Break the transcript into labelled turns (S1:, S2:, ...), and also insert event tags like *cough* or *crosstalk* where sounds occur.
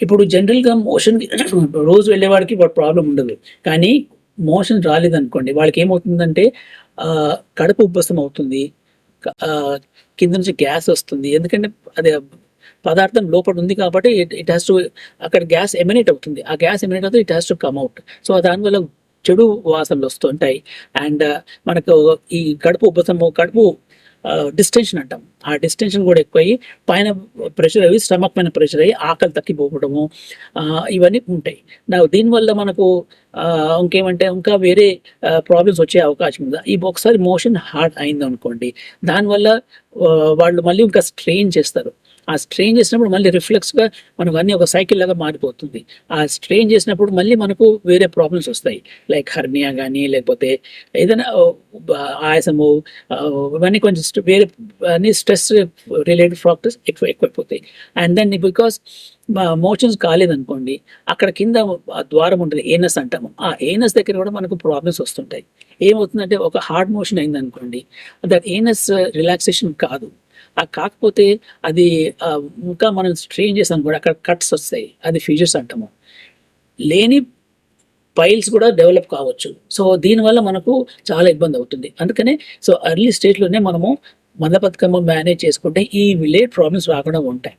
S1: ఇప్పుడు జనరల్గా మోషన్ *clears throat* రోజు వెళ్ళేవాడికి వాడు ప్రాబ్లం ఉండదు. కానీ మోషన్ రాలేదనుకోండి వాళ్ళకి ఏమవుతుందంటే కడుపు ఉబ్బసం అవుతుంది కింద నుంచి గ్యాస్ వస్తుంది. ఎందుకంటే అది పదార్థం లోపల ఉంది కాబట్టి ఇట్ హ్యాస్ టు అక్కడ గ్యాస్ ఎమినేట్ అవుతుంది. ఆ గ్యాస్ ఎమినేట్ అవుతుంది it has to come out so దానివల్ల చెడు వాసనలు వస్తుంటాయి. అండ్ uh, మనకు ఈ కడుపు ఉబ్బసము కడుపు uh, డిస్టెన్షన్ అంటాం. ఆ డిస్టెన్షన్ కూడా ఎక్కువయ్యి పైన ప్రెషర్ అయ్యి స్టమక్ పైన ప్రెషర్ అయ్యి ఆకలి తక్కిపోవడము ఇవన్నీ ఉంటాయి. నా దీనివల్ల మనకు ఇంకేమంటే ఇంకా వేరే ప్రాబ్లమ్స్ వచ్చే అవకాశం ఉంది. ఈ ఒకసారి మోషన్ హార్డ్ అయింది అనుకోండి దానివల్ల వాళ్ళు మళ్ళీ ఇంకా స్ట్రెయిన్ చేస్తారు. ఆ స్ట్రెయిన్ చేసినప్పుడు మళ్ళీ రిఫ్లెక్స్గా మనకు అన్ని ఒక సైకిల్ లాగా మారిపోతుంది. ఆ స్ట్రెయిన్ చేసినప్పుడు మళ్ళీ మనకు వేరే ప్రాబ్లమ్స్ వస్తాయి. లైక్ హర్నియా కానీ లేకపోతే ఏదైనా ఆయాసము ఇవన్నీ కొంచెం వేరే అన్ని స్ట్రెస్ రిలేటెడ్ ఫ్రాక్టర్స్ ఎక్కువ ఎక్కువైపోతాయి. అండ్ దెన్ బికాస్ మోషన్స్ కాలేదనుకోండి అక్కడ కింద ద్వారం ఉంటుంది ఏనస్ అంటాము. ఆ ఏనస్ దగ్గర కూడా మనకు ప్రాబ్లమ్స్ వస్తుంటాయి. ఏమవుతుందంటే ఒక హార్డ్ మోషన్ అయిందనుకోండి దట్ ఏనస్ రిలాక్సేషన్ కాదు. కాకపోతే అది ఇంకా మనం స్ట్రెయిన్ చేసాం కూడా అక్కడ కట్స్ వస్తాయి. అది ఫీచర్స్ అంటాము. లేని పైల్స్ కూడా డెవలప్ కావచ్చు. సో దీనివల్ల మనకు చాలా ఇబ్బంది అవుతుంది. అందుకనే సో అర్లీ స్టేజ్లోనే మనము మంద బతుకమ్మ మేనేజ్ చేసుకుంటే ఈ విలేజ్ ప్రాబ్లమ్స్ రాకుండా ఉంటాయి.